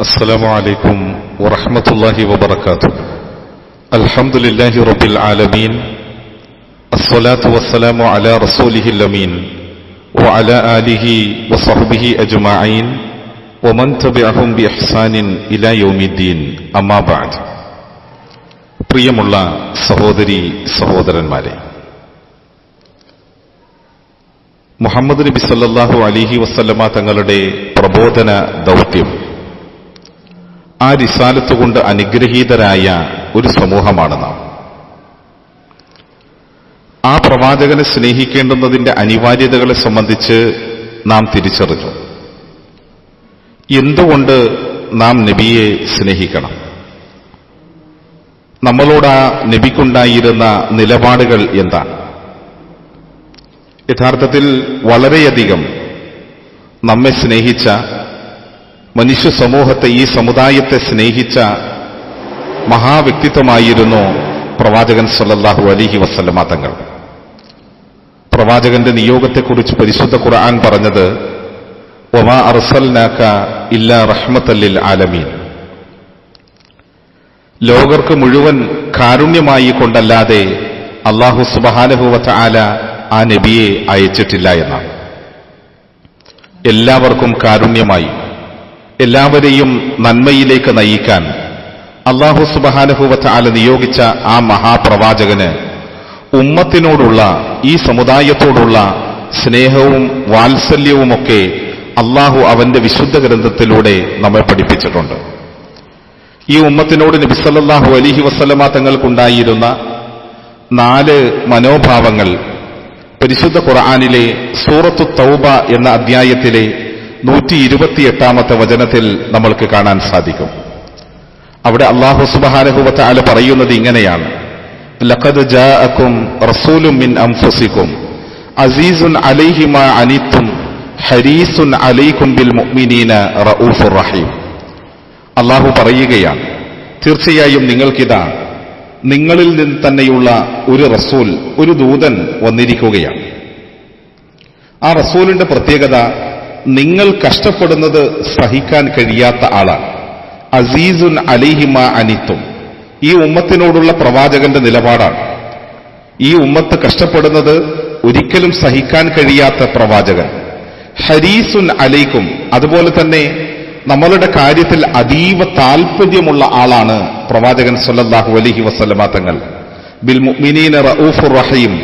السلام عليكم ورحمة الله وبركاته الحمد لله رب العالمين الصلاة والسلام على رسوله الأمين وعلى آله وصحبه أجمعين ومن تبعهم بإحسان إلى يوم الدين أما بعد പ്രിയമുള്ള സഹോദരി സഹോദരന്മാരെ മുഹമ്മദ് നബി സല്ലല്ലാഹു അലിഹി വസല്ലമ തങ്ങളുടെ പ്രബോധന ദൗത്യം ആ റിസാലത്ത് കൊണ്ട് അനുഗ്രഹീതരായ ഒരു സമൂഹമാണ് നാം. ആ പ്രവാചകനെ സ്നേഹിക്കേണ്ടുന്നതിന്റെ അനിവാര്യതകളെ സംബന്ധിച്ച് നാം തിരിച്ചറിഞ്ഞു. എന്തുകൊണ്ട് നാം നബിയെ സ്നേഹിക്കണം? നമ്മളോട് ആ നബിക്കുണ്ടായിരുന്ന നിലപാടുകൾ എന്താണ്? യഥാർത്ഥത്തിൽ വളരെയധികം നമ്മെ സ്നേഹിച്ച മനുഷ്യ സമൂഹത്തെ ഈ സമുദായത്തെ സ്നേഹിച്ച മഹാവ്യക്തിത്വമായിരുന്നു പ്രവാചകൻ സല്ലാഹു അലിഹി വസല്ലമ തങ്ങൾ. പ്രവാചകന്റെ നിയോഗത്തെക്കുറിച്ച് പരിശുദ്ധ ഖുർആൻ പറഞ്ഞത് ഒമാ അർസൽനാക്ക ഇല്ല റഹ്മത്തല്ലിൽ ആലമീൻ. ലോകർക്ക് മുഴുവൻ കാരുണ്യമായി കൊണ്ടല്ലാതെ അള്ളാഹു സുബഹാനുഭവത്ത ആല ആ നബിയെ അയച്ചിട്ടില്ല എന്നാണ്. എല്ലാവർക്കും കാരുണ്യമായി. എല്ലാവരെയും നന്മയിലേക്ക് നയിക്കാൻ അള്ളാഹു സുബഹാനുഭൂവത്ത് ആല നിയോഗിച്ച ആ മഹാപ്രവാചകന് ഉമ്മത്തിനോടുള്ള ഈ സമുദായത്തോടുള്ള സ്നേഹവും വാത്സല്യവുമൊക്കെ അള്ളാഹു അവന്റെ വിശുദ്ധ ഗ്രന്ഥത്തിലൂടെ നമ്മെ പഠിപ്പിച്ചിട്ടുണ്ട്. ഈ ഉമ്മത്തിനോട് നബിസല്ലാഹു അലിഹി വസ്ലമ തങ്ങൾക്കുണ്ടായിരുന്ന നാല് മനോഭാവങ്ങൾ പരിശുദ്ധ ഖുർആാനിലെ സൂറത്തു തൗബ എന്ന അധ്യായത്തിലെ നൂറ്റി ഇരുപത്തിയെട്ടാമത്തെ വചനത്തിൽ നമ്മൾക്ക് കാണാൻ സാധിക്കും. അവിടെ അള്ളാഹു സുബഹാനഹുവത്ത ആല പറയുന്നത് ഇങ്ങനെയാണ്. ലഖദ് റസൂലും മിൻ അംഫുസിക്കും അസീസുൻ അലൈഹിമ അനിത്തും ഹരീസുൻ അലൈക്കും ബിൽ മുഅ്മിനീന റഊഫുർ റഹീം. അള്ളാഹു പറയുകയാണ് തീർച്ചയായും നിങ്ങൾക്കിതാ നിങ്ങളിൽ നിന്ന് തന്നെയുള്ള ഒരു റസൂൽ ഒരു ദൂതൻ വന്നിരിക്കുകയാണ്. ആ റസൂലിന്റെ പ്രത്യേകത നിങ്ങൾ കഷ്ടപ്പെടുന്നത് സഹിക്കാൻ കഴിയാത്ത ആളാണ്. അസീസുൻ അലിഹിമ അനിത്തും. ഈ ഉമ്മത്തിനോടുള്ള പ്രവാചകന്റെ നിലപാടാണ്. ഈ ഉമ്മത്ത് കഷ്ടപ്പെടുന്നത് ഒരിക്കലും സഹിക്കാൻ കഴിയാത്ത പ്രവാചകൻ. ഹരീസുൻ അലൈക്കും അതുപോലെ തന്നെ നമ്മളുടെ കാര്യത്തിൽ അതീവ താൽപ്പര്യമുള്ള ആളാണ് പ്രവാചകൻ സല്ലല്ലാഹു അലഹി വസല്ലമ തങ്ങൾ. ബിൽ മുഅ്മിനീന റഊഫുർ റഹീം.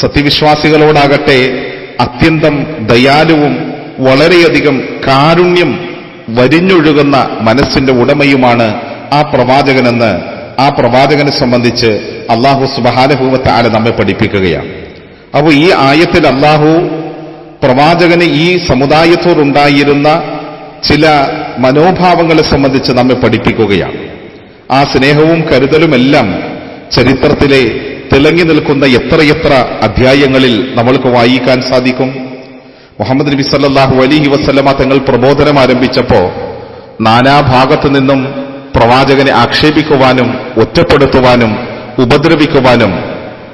സത്യവിശ്വാസികളോടാകട്ടെ അത്യന്തം ദയാലുവും വളരെയധികം കാരുണ്യം വരിഞ്ഞൊഴുകുന്ന മനസ്സിന്റെ ഉടമയുമാണ് ആ പ്രവാചകനെന്ന് ആ പ്രവാചകനെ സംബന്ധിച്ച് അള്ളാഹു സുബഹാനുഭൂവത്തെ ആല നമ്മെ പഠിപ്പിക്കുകയാണ്. അപ്പോൾ ഈ ആയത്തിൽ അള്ളാഹു പ്രവാചകന് ഈ സമുദായത്തോടുണ്ടായിരുന്ന ചില മനോഭാവങ്ങളെ സംബന്ധിച്ച് നമ്മെ പഠിപ്പിക്കുകയാണ്. ആ സ്നേഹവും കരുതലുമെല്ലാം ചരിത്രത്തിലെ തിളങ്ങി നിൽക്കുന്ന എത്രയെത്ര അധ്യായങ്ങളിൽ നമ്മൾക്ക് വായിക്കാൻ സാധിക്കും? മുഹമ്മദ് നബി സല്ലാഹു അലിഹി വസ്ലമ തങ്ങൾ പ്രബോധനം ആരംഭിച്ചപ്പോ നാനാഭാഗത്തു നിന്നും പ്രവാചകനെ ആക്ഷേപിക്കുവാനും ഒറ്റപ്പെടുത്തുവാനും ഉപദ്രവിക്കുവാനും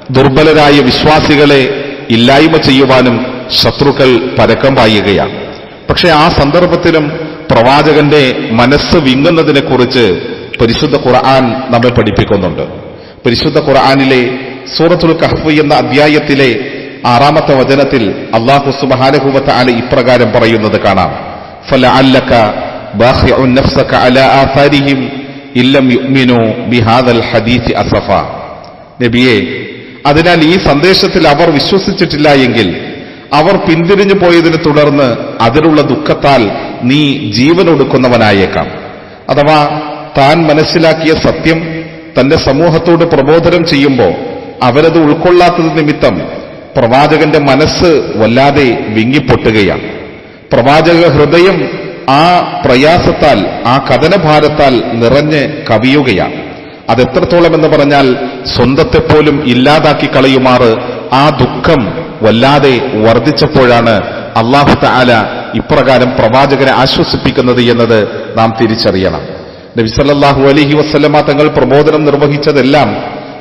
ദുർബലരായ വിശ്വാസികളെ ഇല്ലായ്മ ചെയ്യുവാനും ശത്രുക്കൾ പരക്കം പായുകയാണ് പക്ഷെ ആ സന്ദർഭത്തിലും പ്രവാചകന്റെ മനസ്സ് വിങ്ങുന്നതിനെക്കുറിച്ച് പരിശുദ്ധ ഖുർആൻ നമ്മെ പഠിപ്പിക്കുന്നുണ്ട്. പരിശുദ്ധ ഖുർആാനിലെ സൂറത്തുൽ കഹ്ഫ് എന്ന അധ്യായത്തിലെ ആറാമത്തെ വചനത്തിൽ അള്ളാഹു സുബാനുഭൂവത്ത് അല ഇപ്രകാരം പറയുന്നത് കാണാം. ഫലഅല്ലക അല്ലക്ക നബിയെ അതിനാൽ ഈ സന്ദേശത്തിൽ അവർ വിശ്വസിച്ചിട്ടില്ല എങ്കിൽ അവർ പിന്തിരിഞ്ഞു പോയതിനെ തുടർന്ന് അതിലുള്ള ദുഃഖത്താൽ നീ ജീവനൊടുക്കുന്നവനായേക്കാം അഥവാ താൻ മനസ്സിലാക്കിയ സത്യം തന്റെ സമൂഹത്തോട് പ്രബോധനം ചെയ്യുമ്പോൾ അവരത് ഉൾക്കൊള്ളാത്തത് നിമിത്തം പ്രവാചകന്റെ മനസ്സ് വല്ലാതെ വിങ്ങിപ്പൊട്ടുകയാണ്. പ്രവാചക ഹൃദയം ആ പ്രയാസത്താൽ ആ കഥനഭാരത്താൽ നിറഞ്ഞ് കവിയുകയാണ്. അതെത്രത്തോളം എന്ന് പറഞ്ഞാൽ സ്വന്തത്തെപ്പോലും ഇല്ലാതാക്കി കളയുമാറ് ആ ദുഃഖം വല്ലാതെ വർദ്ധിച്ചപ്പോഴാണ് അള്ളാഹു താല ഇപ്രകാരം പ്രവാചകനെ ആശ്വസിപ്പിക്കുന്നത് എന്നത് നാം തിരിച്ചറിയണം. നബിസല്ലാഹു അലഹി വസ്ലമ തങ്ങൾ പ്രബോധനം നിർവഹിച്ചതെല്ലാം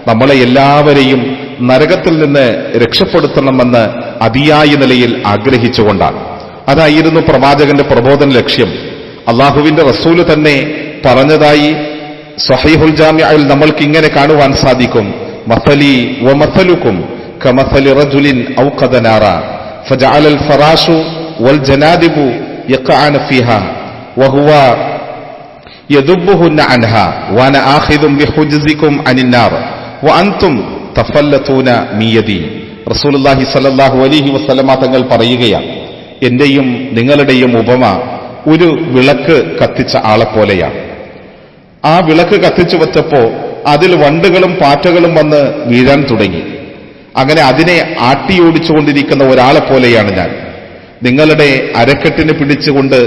നമ്മളെ എല്ലാവരെയും നരകത്തിൽ നിന്ന് രക്ഷപ്പെടുത്തണമെന്ന് അതിയായ നിലയിൽ ആഗ്രഹിച്ചുകൊണ്ടാണ്. അതായിരുന്നു പ്രവാചകന്റെ പ്രബോധന ലക്ഷ്യം. അള്ളാഹുവിന്റെ റസൂൽ തന്നെ പറഞ്ഞതായി സഹീഹുൽ ജാമ്യയിൽ നമ്മൾക്ക് ഇങ്ങനെ കാണുവാൻ സാധിക്കും. മസലി വ മസലുക്കും കമസലി റജുലിൻ ഔഖദനാറ ഫജാലൽ ഫറാഷു വൽ ജനാദിബു യഖഅന ഫിഹ. വഹുവ യദുബ്ബുഹുന്ന അൻഹ. വന ആഖിദും ബിഹുജ്സികും അനിന്നാർ. വഅൻതും തഫല്ലത്തൂന മീയതി റസൂലുല്ലാഹി സലല്ലാഹു അലിഹി വസ്ലമ തങ്ങൾ പറയുകയാണ് എന്റെയും നിങ്ങളുടെയും ഉപമ ഒരു വിളക്ക് കത്തിച്ച ആളെപ്പോലെയാണ് ആ വിളക്ക് കത്തിച്ചു വെച്ചപ്പോ അതിൽ വണ്ടുകളും പാറ്റകളും വന്ന് വീഴാൻ തുടങ്ങി. അങ്ങനെ അതിനെ ആട്ടിയോടിച്ചുകൊണ്ടിരിക്കുന്ന ഒരാളെ പോലെയാണ് ഞാൻ. നിങ്ങളുടെ അരക്കെട്ടിന് പിടിച്ചുകൊണ്ട്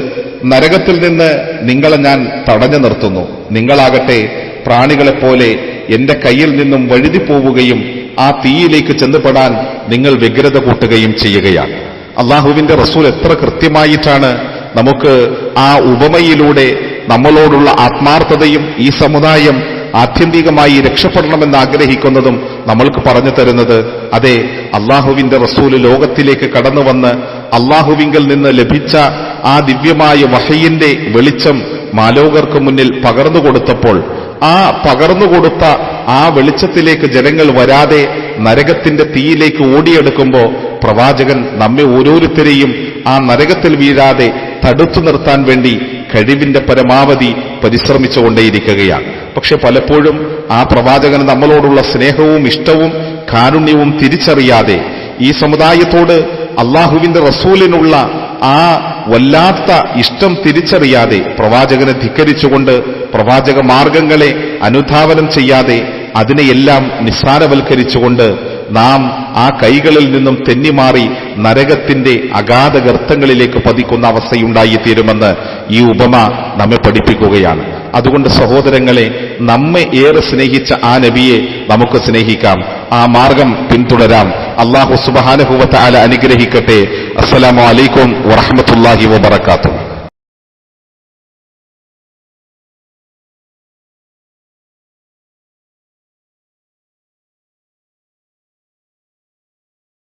നരകത്തിൽ നിന്ന് നിങ്ങളെ ഞാൻ തടഞ്ഞു നിർത്തുന്നു. നിങ്ങളാകട്ടെ പ്രാണികളെപ്പോലെ എന്റെ കയ്യിൽ നിന്നും വഴുതി പോവുകയും ആ തീയിലേക്ക് ചെന്നുപെടാൻ നിങ്ങൾ വ്യഗ്രത കൂട്ടുകയും ചെയ്യുകയാണ്. അള്ളാഹുവിന്റെ റസൂൽ എത്ര കൃത്യമായിട്ടാണ് നമുക്ക് ആ ഉപമയിലൂടെ നമ്മളോടുള്ള ആത്മാർത്ഥതയും ഈ സമുദായം ആത്യന്തികമായി രക്ഷപ്പെടണമെന്ന് ആഗ്രഹിക്കുന്നതും നമ്മൾക്ക് പറഞ്ഞു തരുന്നത് അതെ അള്ളാഹുവിന്റെ റസൂൽ ലോകത്തിലേക്ക് കടന്നു വന്ന് അള്ളാഹുവിങ്കിൽ നിന്ന് ലഭിച്ച ആ ദിവ്യമായ വഹയിന്റെ വെളിച്ചം മാലോകർക്ക് മുന്നിൽ പകർന്നു കൊടുത്തപ്പോൾ ആ പകർന്നുകൊടുത്ത ആ വെളിച്ചത്തിലേക്ക് ജനങ്ങൾ വരാതെ നരകത്തിന്റെ തീയിലേക്ക് ഓടിയെടുക്കുമ്പോൾ പ്രവാചകൻ നമ്മെ ഓരോരുത്തരെയും ആ നരകത്തിൽ വീഴാതെ തടുത്തു നിർത്താൻ വേണ്ടി കഴിവിന്റെ പരമാവധി പരിശ്രമിച്ചുകൊണ്ടേയിരിക്കുകയാണ് പക്ഷെ പലപ്പോഴും ആ പ്രവാചകന് നമ്മളോടുള്ള സ്നേഹവും ഇഷ്ടവും കാരുണ്യവും തിരിച്ചറിയാതെ ഈ സമുദായത്തോട് അള്ളാഹുവിന്റെ റസൂലിനുള്ള ആ വല്ലാത്ത ഇഷ്ടം തിരിച്ചറിയാതെ പ്രവാചകനെ ധിക്കരിച്ചുകൊണ്ട് പ്രവാചക മാർഗങ്ങളെ അനുധാവനം ചെയ്യാതെ അതിനെയെല്ലാം നിസ്സാരവൽക്കരിച്ചുകൊണ്ട് നാം ആ കൈകളിൽ നിന്നും തെന്നിമാറി നരകത്തിന്റെ അഗാധ ഗർത്തങ്ങളിലേക്ക് പതിക്കുന്ന അവസ്ഥയുണ്ടായിത്തീരുമെന്ന് ഈ ഉപമ നമ്മെ പഠിപ്പിക്കുകയാണ്. അതുകൊണ്ട് സഹോദരങ്ങളെ നമ്മെ ഏറെ സ്നേഹിച്ച ആ നബിയെ നമുക്ക് സ്നേഹിക്കാം. ആ മാർഗം പിന്തുടരാം. അള്ളാഹു സുബാനുഭവത്തെ ആല അനുഗ്രഹിക്കട്ടെ. അസ്സലാമു അലൈക്കും വറഹമത്തല്ലാഹി വബർക്കാത്തു